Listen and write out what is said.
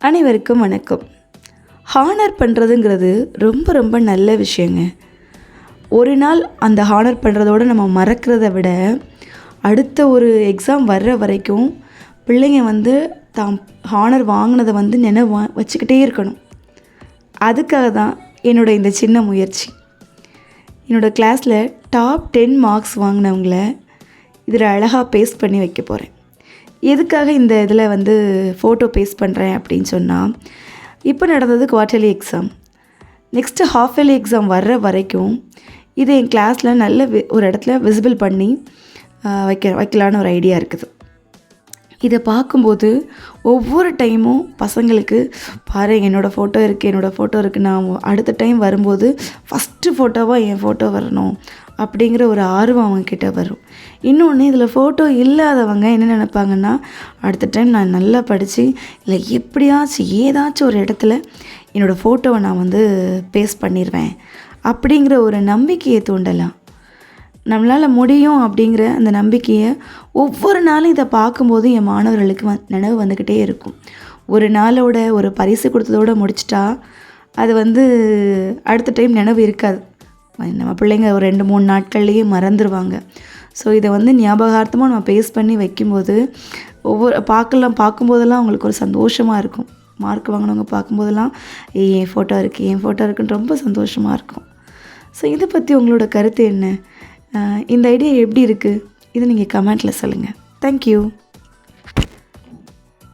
அனைவருக்கும் வணக்கம். ஹானர் பண்ணுறதுங்கிறது ரொம்ப ரொம்ப நல்ல விஷயங்க. ஒரு நாள் அந்த ஹானர் பண்ணுறதோட நம்ம மறக்கிறத விட அடுத்த ஒரு எக்ஸாம் வர்ற வரைக்கும் பிள்ளைங்க வந்து தாம் ஹானர் வாங்கினதை வந்து நினைவு வச்சுக்கிட்டே இருக்கணும். அதுக்காக தான் என்னோட இந்த சின்ன முயற்சி. என்னோடய கிளாஸில் டாப் டென் மார்க்ஸ் வாங்கினவங்கள இதில் அழகாக பேஸ்ட் பண்ணி வைக்க போகிறேன் எதுக்காக இந்த இதில் வந்து ஃபோட்டோ பேஸ்ட் பண்ணுறேன் அப்படின்னு சொன்னால் இப்போ நடந்தது quarterly exam next half yearly exam வர்ற வரைக்கும் இது என் கிளாஸில் நல்ல வி- ஒரு இடத்துல விசிபிள் பண்ணி வைக்க வைக்கலான்னு ஒரு ஐடியா இருக்குது. இதை பார்க்கும்போது ஒவ்வொரு டைமும் பசங்களுக்கு பாரு என்னோடய ஃபோட்டோ இருக்குது என்னோடய ஃபோட்டோ இருக்குது நான் அடுத்த டைம் வரும்போது ஃபஸ்ட்டு ஃபோட்டோவாக என் ஃபோட்டோ வரணும். அப்படிங்கிற ஒரு ஆர்வம் அவங்கக்கிட்ட வரும். இன்னொன்று இதில் ஃபோட்டோ இல்லாதவங்க என்ன நினப்பாங்கன்னா அடுத்த டைம் நான் நல்லா படித்து இல்லை எப்படியாச்சும் ஏதாச்சும் ஒரு இடத்துல என்னோடய ஃபோட்டோவை நான் வந்து பேஸ்ட் பண்ணிடுவேன் அப்படிங்கிற ஒரு நம்பிக்கையை தூண்டலாம். நம்மளால் முடியும் அப்படிங்கிற அந்த நம்பிக்கையை ஒவ்வொரு நாளும் இதை பார்க்கும்போது என் மாணவர்களுக்கு வந் நினைவு வந்துக்கிட்டே இருக்கும். ஒரு நாளோட ஒரு பரிசு கொடுத்ததோட முடிச்சிட்டா அது வந்து அடுத்த டைம் நினைவு இருக்காது. நம்ம பிள்ளைங்க ஒரு ரெண்டு மூணு நாட்கள்லேயே மறந்துடுவாங்க ஸோ இதை வந்து ஞாபகார்த்தமாக நம்ம பேஸ் பண்ணி வைக்கும்போது ஒவ்வொரு பார்க்கலாம் பார்க்கும்போதெல்லாம் அவங்களுக்கு ஒரு சந்தோஷமாக இருக்கும். மார்க் வாங்கினவங்க பார்க்கும்போதெல்லாம் ஏய் என் ஃபோட்டோ இருக்குது என் ஃபோட்டோ இருக்குன்னு ரொம்ப சந்தோஷமாக இருக்கும். ஸோ இதை பற்றி உங்களோட கருத்து என்ன? இந்த ஐடியா எப்படி இருக்குது இதை நீங்கள் கமெண்ட்டில் சொல்லுங்கள் தேங்க்யூ